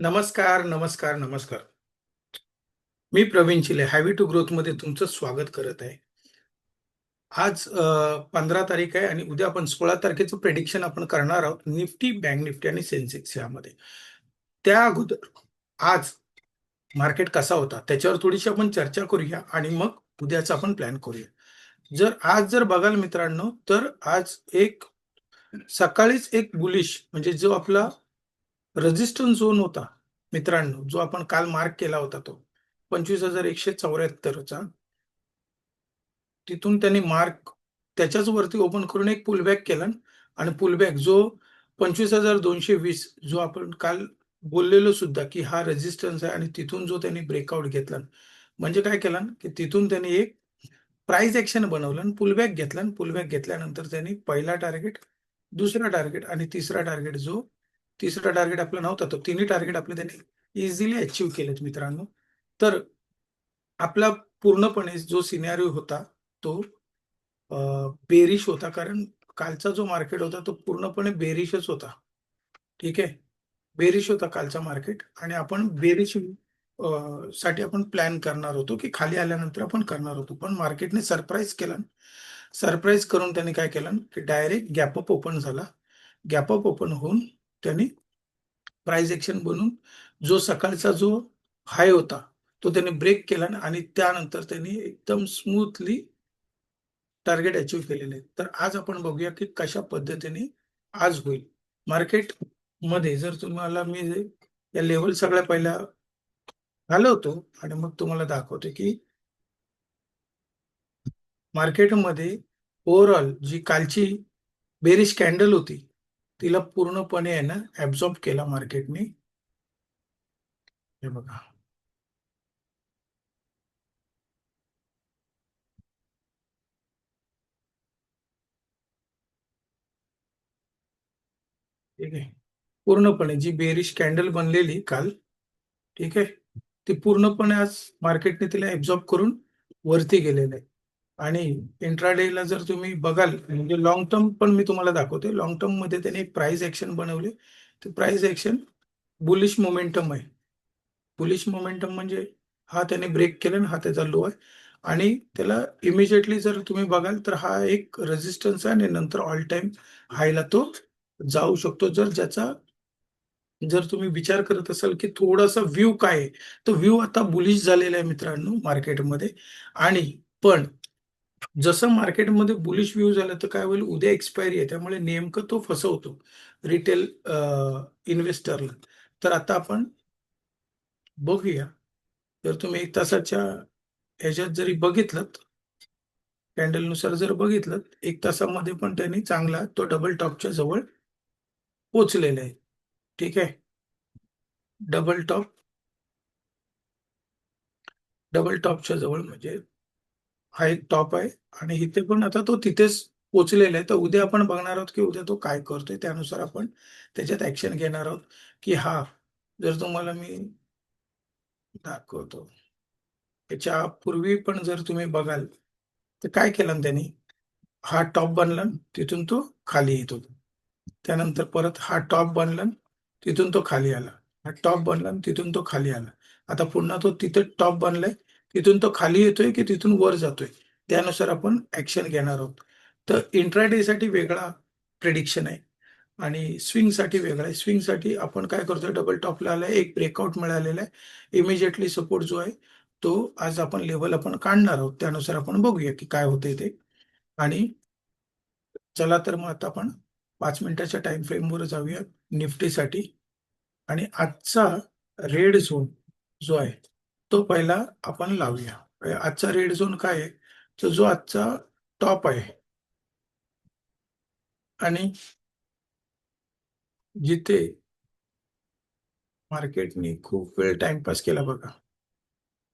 नमस्कार, नमस्कार, नमस्कार. मी प्रवीण चिले हॅवी टू ग्रोथमध्ये तुमचं स्वागत करत आहे. आज पंधरा तारीख आहे आणि उद्या आपण 16 तारखेचं प्रेडिक्शन आपण करणार आहोत निफ्टी, बँक निफ्टी आणि सेन्सेक्स यामध्ये. त्या अगोदर आज मार्केट कसा होता त्याच्यावर थोडीशी आपण चर्चा करूया आणि मग उद्याचा आपण प्लॅन करूया. जर आज जर बघाल मित्रांनो तर आज एक सकाळीच एक बुलिश म्हणजे जो आपला रेझिस्टन्स झोन होता मित्रांनो, जो आपण काल मार्क केला होता तो पंचवीस हजार एकशे चौऱ्याहत्तरचा तिथून त्यांनी मार्क त्याच्याच वरती ओपन करून एक पुलबॅक केला आणि पुलबॅक जो 25,220 जो आपण काल बोललेलो सुद्धा की हा रेझिस्टन्स आहे आणि तिथून जो त्यांनी ब्रेकआउट घेतला. म्हणजे काय केला की तिथून त्यांनी एक प्राइस ॲक्शन बनवलं आणि पुलबॅक घेतला आणि पुलबॅक घेतल्यानंतर त्यांनी पहिला टार्गेट, दुसरा टार्गेट आणि तिसरा टार्गेट जो तिसरा टार्गेट आपला नव्हता तो तिन्ही टार्गेट आपले त्यांनी इझिली अचीव्ह केलेत मित्रांनो. तर आपला पूर्णपणे जो सिनेरिओ होता तो बेरिश होता कारण कालचा जो मार्केट होता तो पूर्णपणे बेरिशच होता. ठीक आहे. बेरिश होता कालचा मार्केट आणि आपण बेरिशसाठी आपण प्लॅन करणार होतो की खाली आल्यानंतर आपण करणार होतो. पण मार्केटने सरप्राईज केलं. सरप्राईज करून त्यांनी काय केलं की डायरेक्ट गॅपअप ओपन झाला. गॅपअप ओपन होऊन त्यांनी प्राइस ॲक्शन बनवून जो सकाळचा जो हाय होता तो त्यांनी ब्रेक केला आणि त्यानंतर त्यांनी एकदम स्मूथली टार्गेट अचीव केलेले तर आज आपण बघूया की कशा पद्धतीने आज होईल. मार्केटमध्ये जर तुम्हाला मी या लेवल सगळ्या पहिल्या घालवतो आणि मग तुम्हाला दाखवतो की मार्केटमध्ये ओव्हरऑल जी कालची बेरिश कॅन्डल होती तिला पूर्णपणे आहे ना ऍब्झॉर्ब केला मार्केटने. हे बघा. ठीक आहे. पूर्णपणे जी बेरिश कॅन्डल बनलेली काल, ठीक आहे. ती पूर्णपणे आज मार्केटने तिला ऍब्झॉर्ब करून वरती गेलेलं आहे. आणि इंट्राडेला जर तुम्ही बघाल म्हणजे लॉंग टर्म पण मी तुम्हाला दाखवते लॉंग टर्म टर्ममध्ये त्याने एक प्राइस ॲक्शन बनवले ते प्राइस ॲक्शन बुलिश मोमेंटम आहे. बुलिश मोमेंटम म्हणजे हा त्याने ब्रेक केला आणि हा त्याचा लो आहे आणि त्याला इमिजिएटली जर तुम्ही बघाल तर हा एक रेझिस्टन्स आहे आणि नंतर ऑल टाईम हायला तो जाऊ शकतो. जर ज्याचा जर तुम्ही विचार करत असाल की थोडासा व्ह्यू काय आहे? तर व्ह्यू आता बुलिश झालेला आहे मित्रांनो मार्केटमध्ये आणि पण जसं मार्केटमध्ये बुलिश व्ह्यू झाला तर काय होईल उद्या एक्सपायरी आहे. त्यामुळे नेमकं तो फसवतो रिटेल इन्व्हेस्टरला. तर आता आपण बघूया. जर तुम्ही एक तासाच्या ह्याच्यात जरी बघितलत कॅन्डलनुसार जर बघितलं एक तासामध्ये पण त्यांनी चांगला तो डबल टॉपच्या जवळ पोचलेला आहे. ठीक आहे. डबल टॉप डबल टॉपच्या जवळ म्हणजे हा एक टॉप आहे आणि इथे पण आता तो तिथेच पोचलेला आहे. तर उद्या आपण बघणार आहोत की उद्या तो काय करतोय. त्यानुसार आपण त्याच्यात ॲक्शन घेणार आहोत की हा जर तुम्हाला मी दाखवतो. त्याच्या पूर्वी पण जर तुम्ही बघाल तर काय केलं त्यांनी? हा टॉप बनला तिथून तो खाली येत होता. त्यानंतर परत हा टॉप बनला तिथून तो खाली आला. हा टॉप बनला तिथून तो खाली आला. आता पुन्हा तो तिथे टॉप बनलाय तिथून तो खाली येतोय की तिथून वर जातोय. त्यानुसार आपण ॲक्शन घेणार आहोत. तर इंट्राडेसाठी वेगळा प्रेडिक्शन आहे आणि स्विंगसाठी वेगळा आहे. स्विंगसाठी आपण काय करतोय डबल टॉपला आलाय एक ब्रेकआउट मिळालेला आहे. इमिजिएटली सपोर्ट जो आहे तो आज आपण लेवल आपण काढणार आहोत. त्यानुसार आपण बघूया की काय होतंय ते आणि चला तर मग आता आपण पाच मिनिटाच्या टाईम फ्रेमवर जाऊया निफ्टीसाठी आणि आजचा रेड झोन जो आहे तो पहिला आपण लावूया. आजचा रेड झोन काय आहे? तर जो आजचा टॉप आहे. आणि जिथे मार्केटने खूप वेळ टाइमपास केला बघा.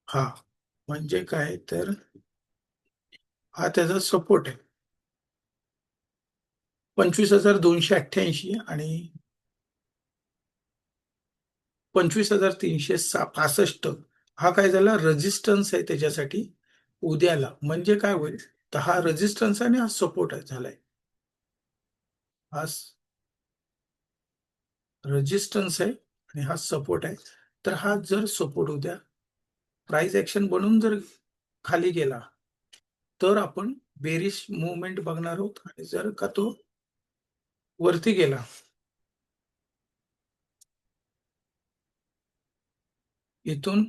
हा म्हणजे काय तर हा त्याचा सपोर्ट आहे. 25,288 आणि 25,365 हा काय झाला रजिस्टन्स आहे त्याच्यासाठी उद्याला. म्हणजे काय होईल? तर हा रजिस्टन्स आणि हा सपोर्ट झालाय. हा रेझिस्टन्स आहे आणि हा सपोर्ट आहे तर हा जर सपोर्ट उद्या प्राइस ऍक्शन बनून जर खाली गेला तर आपण बेरिश मुवमेंट बघणार आहोत आणि जर का तो वरती गेला इथून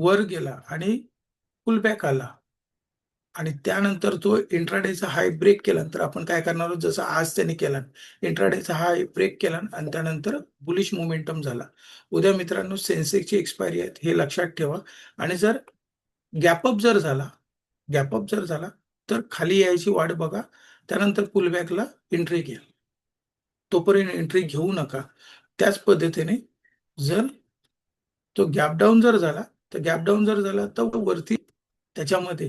वर गेला आणि पुलबॅक आला. आणि त्यानंतर तो इंट्राडेचा हाय ब्रेक केला. तर आपण काय करणार आहोत? जसं आज त्याने केला. इंट्राडेचा हाय ब्रेक केला आणि त्यानंतर बुलिश मोमेंटम झाला. उद्या मित्रांनो सेन्सेक्सची एक्सपायरी आहे हे लक्षात ठेवा. आणि जर गॅपअप जर झाला गॅपअप जर झाला तर खाली यायची वाट बघा. त्यानंतर पुलबॅकला एंट्री घ्या. तोपर्यंत एंट्री घेऊ नका. त्याच पद्धतीने जर तो गॅप डाऊन जर झाला तर गॅप डाऊन जर झाला तर वरती त्याच्यामध्ये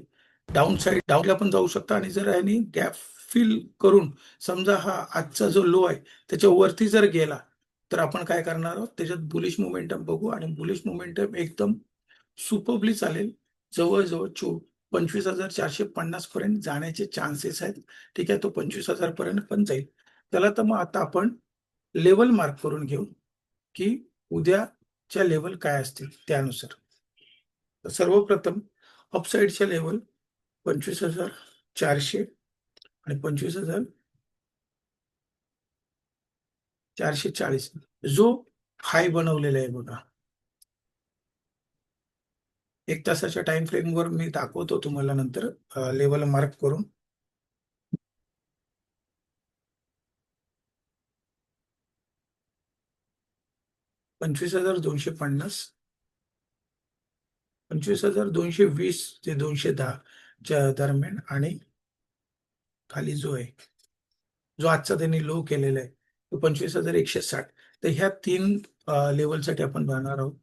डाऊन साईड डाऊनला पण जाऊ शकता. आणि जर यांनी गॅप फिल करून समजा हा आजचा जो लो आहे त्याच्या वरती जर गेला तर आपण काय करणार आहोत? त्याच्यात बुलिश मोमेंटम बघू आणि बुलिश मोमेंटम एकदम सुपरबली चालेल. जवळजवळ चो पंचवीस हजार चारशे पन्नास पर्यंत जाण्याचे चान्सेस आहेत. ठीक आहे तो पंचवीस हजार पर्यंत पण जाईल. त्याला तर मग आता आपण लेवल मार्क करून घेऊ की उद्याच्या लेवल काय असतील त्यानुसार. सर्वप्रथम अपसाईडच्या लेवल पंचवीस हजार चारशे आणि पंचवीस हजार चारशे चाळीस. जो हाय बनवलेला आहे बघा. एक तासाच्या टाइम फ्रेमवर मी दाखवतो तुम्हाला नंतर लेवल मार्क करून. पंचवीस हजार दोनशे पन्नास पंचवीस हजार दोनशे वीस ते दोनशे दहाच्या दरम्यान आणि खाली जो आहे जो आजचा त्यांनी लो केलेला आहे तो पंचवीस हजार एकशे साठ. तर ह्या तीन लेवलसाठी आपण बघणार आहोत.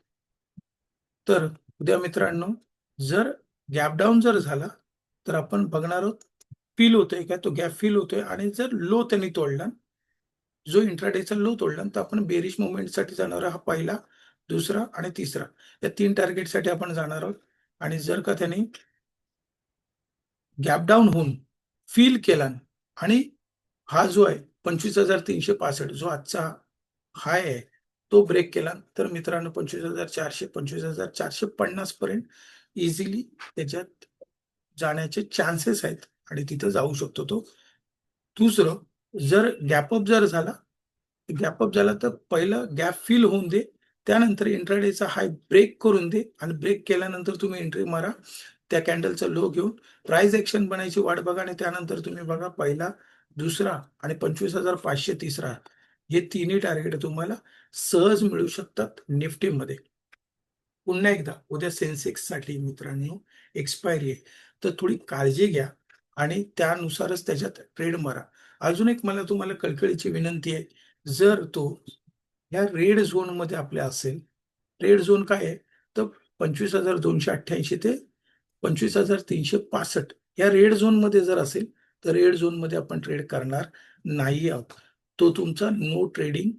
तर उद्या मित्रांनो जर गॅप डाऊन जर झाला तर आपण बघणार आहोत फील होतोय का? तो गॅप फील होतोय आणि जर लो त्यांनी तोडला जो इंट्राडेचा लो तोडला तर आपण बेरिश मुवमेंटसाठी जाणारा हा पहिला दुसरा आणि तिसरा. या तीन टार्गेटसाठी आपण जाणार आहोत. आणि जर का त्यांनी गॅपडाऊन होऊन फील केला आणि हा जो आहे पंचवीस हजार तीनशे पासष्ट जो आजचा हाय आहे तो ब्रेक केला तर मित्रांनो पंचवीस हजार चारशे पंचवीस हजार चारशे पन्नास पर्यंत इझिली त्याच्यात जाण्याचे चान्सेस आहेत. आणि तिथं जाऊ शकतो तो. दुसरं जर गॅपअप जर झाला गॅपअप झाला तर पहिलं गॅप फिल होऊन दे. त्यानंतर इंट्राडेचा हाय ब्रेक करून दे आणि ब्रेक केल्यानंतर तुम्ही एंट्री मारा. त्या कॅन्डलचा लो घेऊन. प्राइस ऍक्शन बनायची वाट बघा आणि त्यानंतर तुम्ही बघा पहिला दुसरा आणि पंचवीस हजार पाचशे तिसरा. हे तिन्ही टार्गेट तुम्हाला सहज मिळू शकतात निफ्टीमध्ये. पुन्हा एकदा उद्या सेन्सेक्ससाठी मित्रांनो एक्सपायरी आहे. तर थोडी काळजी घ्या आणि त्यानुसारच त्याच्यात ट्रेड मारा. अजून एक मला तुम्हाला कळकळीची विनंती आहे. जर तो या रेड झोनमध्ये आपल्या असेल. रेड झोन काय आहे? तर पंचवीस हजार दोनशे अठ्ठ्याऐंशी ते पंचवीस हजार तीनशे पासष्ट. या रेड झोनमध्ये जर असेल तर रेड झोनमध्ये आपण ट्रेड करणार नाही आहोत. तो तुमचा नो ट्रेडिंग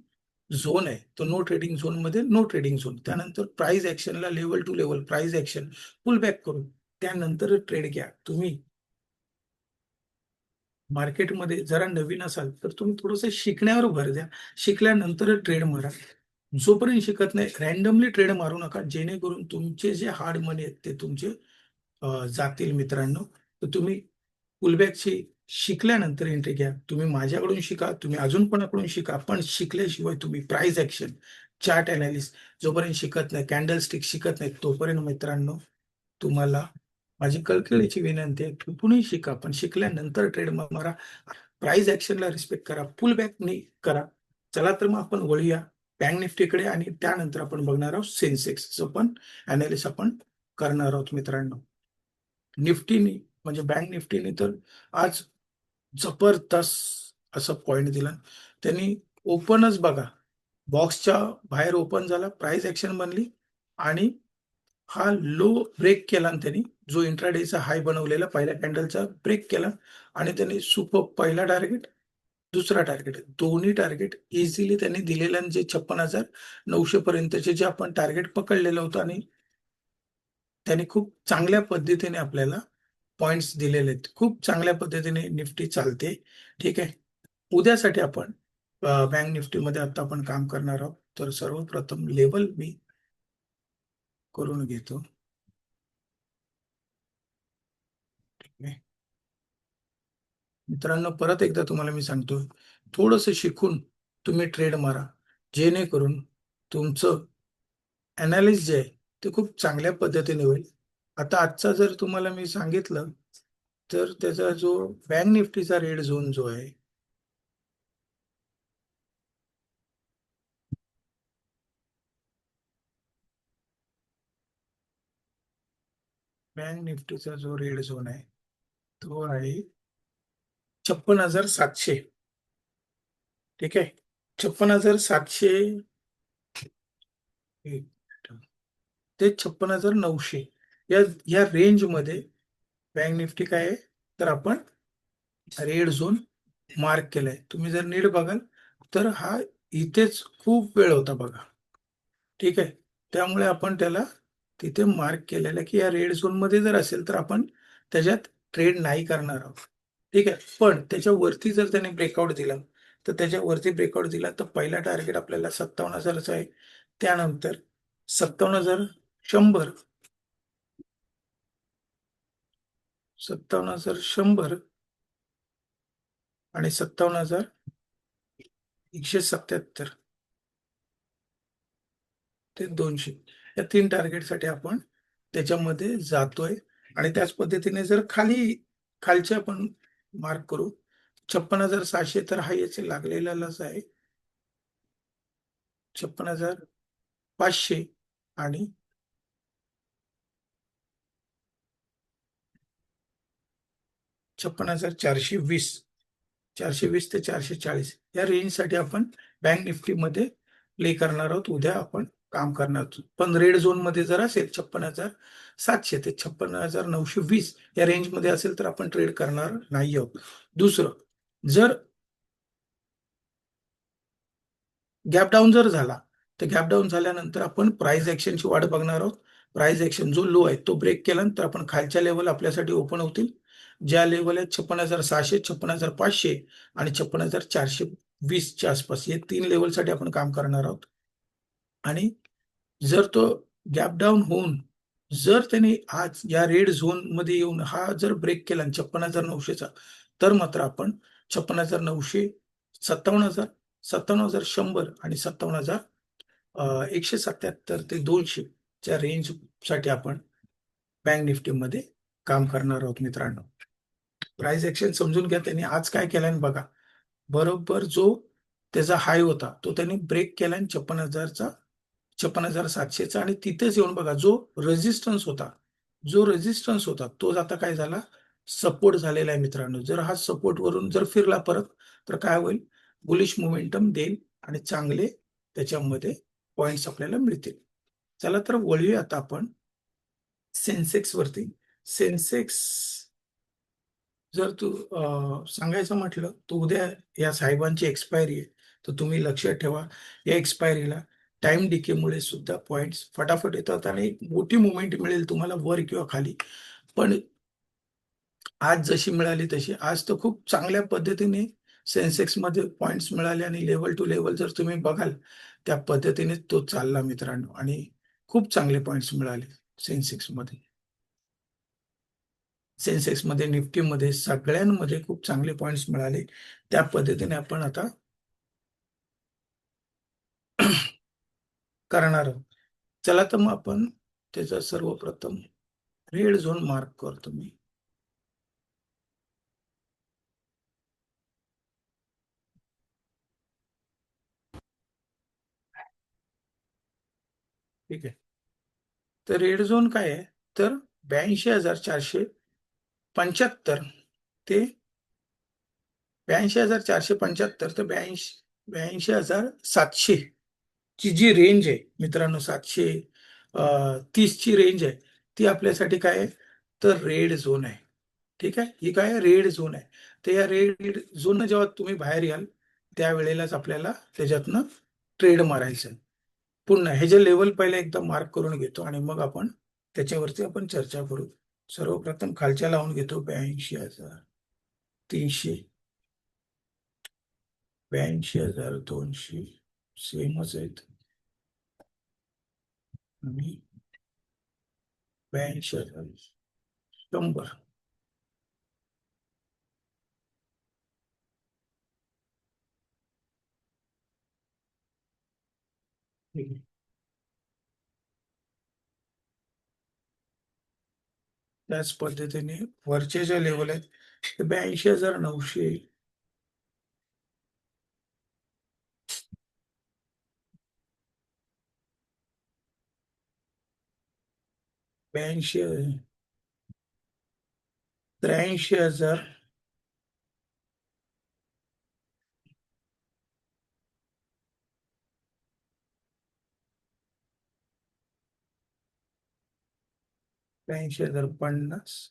झोन आहे. तो नो ट्रेडिंग झोनमध्ये नो ट्रेडिंग झोन. त्यानंतर price ऍक्शनला level to level price action pull back करून त्यानंतर ट्रेड घ्या. तुम्ही मार्केटमध्ये जरा नवीन असाल तर तुम्ही थोडस शिकण्यावर भर द्या. शिकल्यानंतर ट्रेड मारा. जोपर्यंत शिकत नाही रॅन्डमली ट्रेड मारू नका. जेणेकरून तुमचे जे हार्ड मनी आहेत ते तुमचे जातील मित्रांनो. तर तुम्ही पुलबॅकची शिकल्यानंतर एंट्री घ्या. तुम्ही माझ्याकडून शिका तुम्ही अजून कोणाकडून शिका पण शिकल्याशिवाय तुम्ही प्राइस ऍक्शन चार्ट अनालिस्ट जोपर्यंत शिकत नाही कॅन्डल स्टिक शिकत नाही तोपर्यंत मित्रांनो तुम्हाला माझी कळकळीची विनंती आहे पुणे शिका पण शिकल्यानंतर ट्रेड मारा. प्राइस ऍक्शनला रिस्पेक्ट करा फुल नाही करा. चला तर मग आपण वळूया बँक निफ्टीकडे आणि त्यानंतर आपण बघणार आहोत सेन्सेक्सचं पण अनालिस आपण करणार आहोत मित्रांनो. निफ्टीनी म्हणजे बँक निफ्टीने तर आज जबरदस्त असं पॉइंट दिला. त्यांनी ओपनच बघा. बॉक्सच्या बाहेर ओपन झाला प्राइस ऍक्शन बनली आणि हा लो ब्रेक केला त्यांनी. जो इंट्राडेचा हाय बनवलेला पहिल्या कॅन्डलचा ब्रेक केला आणि त्यांनी सुपर पहिला टार्गेट दुसरा टार्गेट दोन्ही टार्गेट इझिली त्यांनी दिलेल्या जे छप्पन हजार नऊशे पर्यंतचे जे आपण टार्गेट पकडलेलं होतं आणि त्यांनी खूप चांगल्या पद्धतीने आपल्याला पॉइंट्स दिलेले आहेत. खूप चांगल्या पद्धतीने निफ्टी चालते. ठीक आहे? उद्यासाठी आपण बँक निफ्टीमध्ये आता आपण काम करणार आहोत. तर सर्वप्रथम लेवल मी करून घेतो ठीक आहे. मित्रांनो परत एकदा तुम्हाला मी सांगतो थोडस शिकून तुम्ही ट्रेड मारा. जेणेकरून तुमचं अनालिस जे आहे ते खूप चांगल्या पद्धतीने होईल. आता आजचा जर तुम्हाला मी सांगितलं तर त्याचा जो बँक निफ्टीचा रेड झोन जो आहे बँक निफ्टीचा जो रेड झोन आहे स्कोअर आहे. छप्पन हजार सातशे. ठीक आहे? छप्पन हजार सातशे. ते छप्पन हजार नऊशे. या या रेंजमध्ये बँक निफ्टी काय आहे? तर आपण रेड झोन मार्क केलाय. तुम्ही जर नीट बघाल तर हा इथेच खूप वेळ होता बघा. ठीक आहे? त्यामुळे आपण त्याला तिथे मार्क केलेला की या रेड झोनमध्ये जर असेल तर आपण त्याच्यात ट्रेड नाही करणार आहोत. ठीक आहे? पण त्याच्यावरती जर त्याने ब्रेकआउट दिला तर त्याच्यावरती ब्रेकआउट दिला तर पहिला टार्गेट आपल्याला सत्तावन्न हजारचा आहे. त्यानंतर सत्तावन्न हजार शंभर. सत्तावन्न हजार शंभर आणि सत्तावन्न हजार एकशे सत्याहत्तर. ते दोनशे. या तीन टार्गेटसाठी आपण त्याच्यामध्ये जातोय. आणि त्याच पद्धतीने जर खाली खालचे आपण मार्क करू छप्पन हजार सहाशे तर हा याचे लागलेलाच आहे. छप्पन हजार पाचशे आणि छप्पन हजार चारशे वीस चारशे वीस ते चारशे चाळीस या रेंजसाठी आपण बँक निफ्टीमध्ये प्ले करणार आहोत. उद्या आपण काम करणार आहोत पण रेड झोनमध्ये जर असेल छप्पन हजार सातशे ते छप्पन हजार नऊशे वीस या रेंजमध्ये असेल तर आपण ट्रेड करणार नाही आहोत. दुसरं जर गॅप डाऊन जर झाला तर गॅप डाऊन झाल्यानंतर आपण प्राइस ऍक्शनची वाट बघणार आहोत. प्राइस ऍक्शन जो लो आहे तो ब्रेक केल्यानंतर आपण खालच्या लेवल आपल्यासाठी ओपन होतील. ज्या लेवल आहेत छप्पन हजार सहाशे छप्पन हजार पाचशे आणि छप्पन हजार चारशे वीसच्या आसपास हे तीन लेवलसाठी आपण काम करणार आहोत. आणि जर तो गॅप डाऊन होऊन जर त्याने आज या रेड झोनमध्ये येऊन हा जर ब्रेक केला छप्पन हजार नऊशेचा तर मात्र आपण छप्पन हजार नऊशे सत्तावन्न हजार सत्तावन्न हजार शंभर आणि सत्तावन्न हजार एकशे सत्याहत्तर ते दोनशे च्या रेंजसाठी आपण बँक निफ्टीमध्ये काम करणार आहोत मित्रांनो. प्राइस ऍक्शन समजून घ्या त्यांनी आज काय केलं बघा. बरोबर जो त्याचा हाय होता तो त्यांनी ब्रेक केला छप्पन हजारचा छप्पन हजार सातशेचा आणि तिथेच येऊन बघा जो रेजिस्टन्स होता जो रेजिस्टन्स होता तोच आता काय झाला? सपोर्ट झालेला आहे मित्रांनो. जर हा सपोर्ट वरून जर फिरला परत तर काय होईल? बुलिश मोमेंटम देईल आणि चांगले त्याच्यामध्ये पॉइंट्स आपल्याला मिळतील. चला तर वळूया आता आपण सेन्सेक्स वरती. सेन्सेक्स जर तू सांगायचं म्हटलं तर उद्या या साहेबांची एक्सपायरी आहे. तर तुम्ही लक्षात ठेवा या एक्सपायरीला टाइम डिकेमुळे सुद्धा पॉइंट्स फटाफट येतात आणि एक मोठी मुवमेंट मिळेल तुम्हाला वर किंवा खाली. पण आज जशी मिळाली तशी. आज तर खूप चांगल्या पद्धतीने सेन्सेक्समध्ये पॉइंट्स मिळाले आणि लेवल टू लेवल जर तुम्ही बघाल त्या पद्धतीने तो चालला मित्रांनो. आणि खूप चांगले पॉइंट्स मिळाले सेन्सेक्समध्ये. सेन्सेक्समध्ये निफ्टी मध्ये सगळ्यांमध्ये खूप चांगले पॉइंट्स मिळाले. त्या पद्धतीने आपण आता करणार आहोत. चला तर मग आपण त्याचा सर्वप्रथम रेड झोन मार्क करतो मी. ठीक आहे. तर रेड झोन काय आहे? तर ब्याऐंशी हजार चारशे पंच्याहत्तर ते ब्याऐंशी हजार चारशे पंच्याहत्तर तर ब्याऐंशी ब्याऐंशी हजार सातशे ची जी रेंज आहे मित्रांनो सातशे तीसची रेंज आहे ती आपल्यासाठी काय आहे? तर रेड झोन आहे. ठीक आहे? ही काय रेड झोन आहे. तर या रेड झोन जेव्हा तुम्ही बाहेर याल त्यावेळेलाच आपल्याला त्याच्यातनं ट्रेड मारायचं. पुन्हा हे जे लेवल पहिले एकदा मार्क करून घेतो आणि मग आपण त्याच्यावरती आपण चर्चा करू. सर्वप्रथम खालच्या लावून घेतो ब्याऐंशी हजार तीनशे. ब्याऐंशी हजार दोनशे. सेमच आहेत. मी ब्याऐंशी हजार शंभर त्याच पद्धतीने वरचे जे लेवल आहेत ते ब्याऐंशी हजार नऊशे ब्याऐंशी त्र्याऐंशी हजार. ब्याऐंशी हजार पन्नास.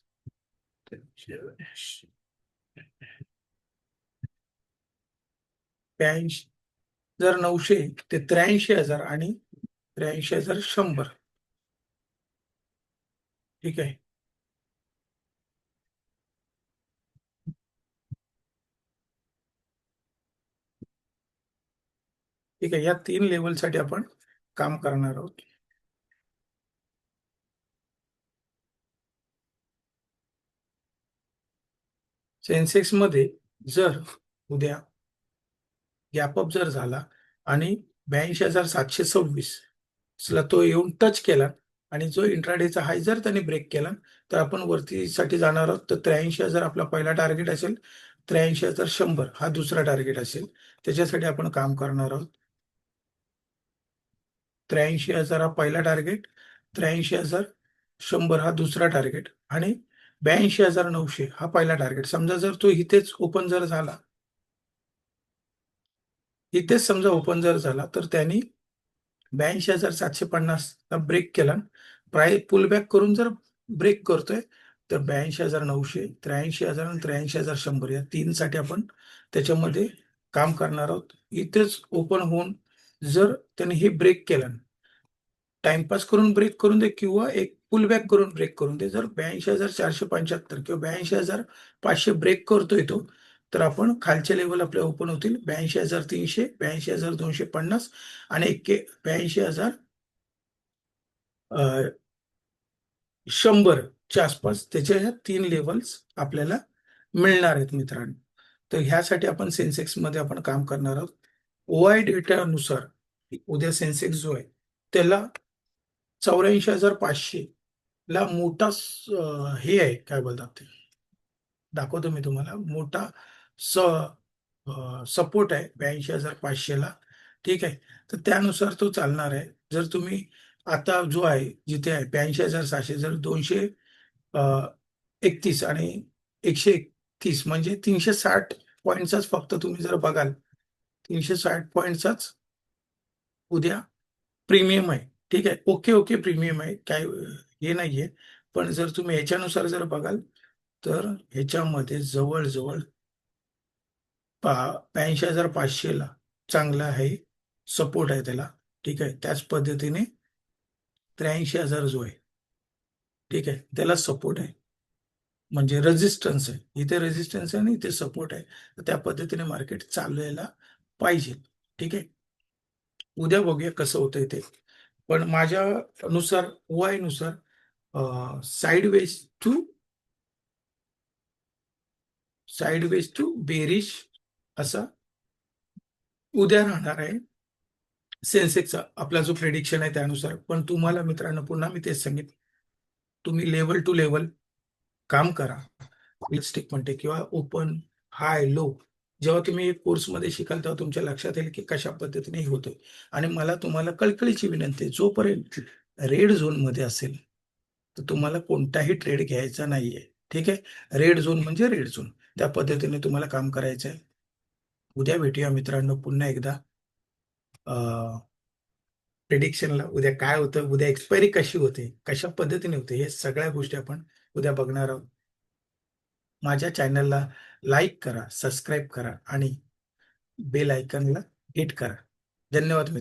ब्याऐंशी हजार नऊशे ते त्र्याऐंशी हजार आणि त्र्याऐंशी हजार शंभर. ठीक आहे. ठीक आहे या तीन लेवलसाठी आपण काम करणार आहोत. सेन्सेक्समध्ये जर उद्या गॅपअप जर झाला आणि ब्याऐंशी हजार सातशे सव्वीस ला तो येऊन टच केला आणि जो इंट्राडेचा हाय जर त्याने ब्रेक केला तर आपण वरतीसाठी जाणार आहोत तर त्र्याऐंशी हजार आपला पहिला टार्गेट असेल त्र्याऐंशी हजार शंभर हा दुसरा टार्गेट असेल. त्याच्यासाठी आपण काम करणार आहोत. त्र्याऐंशी हजार हा पहिला टार्गेट त्र्याऐंशी हजार शंभर हा दुसरा टार्गेट आणि ब्याऐंशी हजार नऊशे हा पहिला टार्गेट समजा जर तो इथेच ओपन जर झाला इथेच समजा ओपन जर झाला तर त्यांनी ब्याऐंशी हजार सातशे पन्नास ब्रेक केला. प्राय पुल बॅक करून जर ब्रेक करतोय तर ब्याऐंशी हजार नऊशे त्र्याऐंशी हजार आणि त्र्याऐंशी हजार शंभर या तीन साठी आपण त्याच्यामध्ये काम करणार आहोत. इथेच ओपन होऊन जर त्याने हे ब्रेक केलं टाइमपास करून ब्रेक करून दे किंवा एक पुल बॅक करून ब्रेक करून दे. जर ब्याऐंशी हजार चारशे पंच्याहत्तर किंवा ब्याऐंशी हजार पाचशे ब्रेक करतोय तो तर आपण खालचे लेवल आपले ओपन होतील. ब्याऐंशी हजार तीनशे ब्याऐंशी हजार दोनशे पन्नास आणि एक्के ब्याऐंशी हजार शंभरच्या आसपास. त्याच्या ह्या तीन लेवल्स आपल्याला मिळणार आहेत मित्रांनो. तर ह्यासाठी आपण सेन्सेक्समध्ये आपण काम करणार आहोत. ओ आय डेटानुसार उद्या सेन्सेक्स जो आहे त्याला चौऱ्याऐंशी हजार पाचशे ला मोठा हे आहे काय बोलतात ते? दाखवतो मी तुम्हाला. मोठा स सपोर्ट आहे ब्याऐंशी हजार पाचशेला. ठीक आहे? तर त्यानुसार तो चालणार आहे. जर तुम्ही आता जो आहे जिथे आहे ब्याऐंशी हजार सहाशे जर दोनशे एकतीस आणि एकशे एकतीस म्हणजे तीनशे साठ पॉईंटचाच फक्त तुम्ही जर बघाल तीनशे साठ पॉईंटचाच उद्या प्रीमियम आहे. ठीक आहे? ओके ओके प्रीमियम आहे. काय हे नाहीये. पण जर तुम्ही याच्यानुसार जर बघाल तर ह्याच्यामध्ये जवळजवळ पा ब्याऐंशी हजार पाचशेला चांगला आहे सपोर्ट आहे त्याला. ठीक आहे? त्याच पद्धतीने त्र्याऐंशी हजार जो आहे ठीक आहे? त्याला सपोर्ट आहे. म्हणजे रेजिस्टन्स आहे. इथे रेजिस्टन्स आहे आणि इथे सपोर्ट आहे. त्या पद्धतीने मार्केट चालवायला पाहिजे. ठीक आहे? उद्या बघूया कसं होतंय ते. पण माझ्यानुसार वायनुसार sideways to sideways to bearish असा उद्या राहणार आहे. सेन्सेक्सचा आपला जो प्रेडिक्शन आहे त्यानुसार. पण तुम्हाला मित्रांनो पुन्हा मी तेच सांगितलं. तुम्ही लेवल टू लेवल काम करा. स्टिक म्हणते किंवा ओपन हाय लो जेव्हा तुम्ही कोर्समध्ये शिकाल तेव्हा तुमच्या लक्षात येईल की कशा पद्धतीने होतोय. आणि मला तुम्हाला कळकळीची विनंती जोपर्यंत रेड झोनमध्ये असेल तर तुम्हाला कोणताही ट्रेड घ्यायचा नाहीये. ठीक आहे? रेड झोन म्हणजे रेड झोन त्या पद्धतीने तुम्हाला काम करायचं आहे उद्या भेटूया मित्रांनो पुन्हा एकदा. प्रिडिक्शनला उद्या काय होतं उद्या एक्सपायरी कशी होते कशा पद्धतीने होते हे सगळ्या गोष्टी आपण उद्या बघणार आहोत. माझ्या चॅनलला लाईक करा सबस्क्राईब करा आणि बेल आयकनला हिट करा. धन्यवाद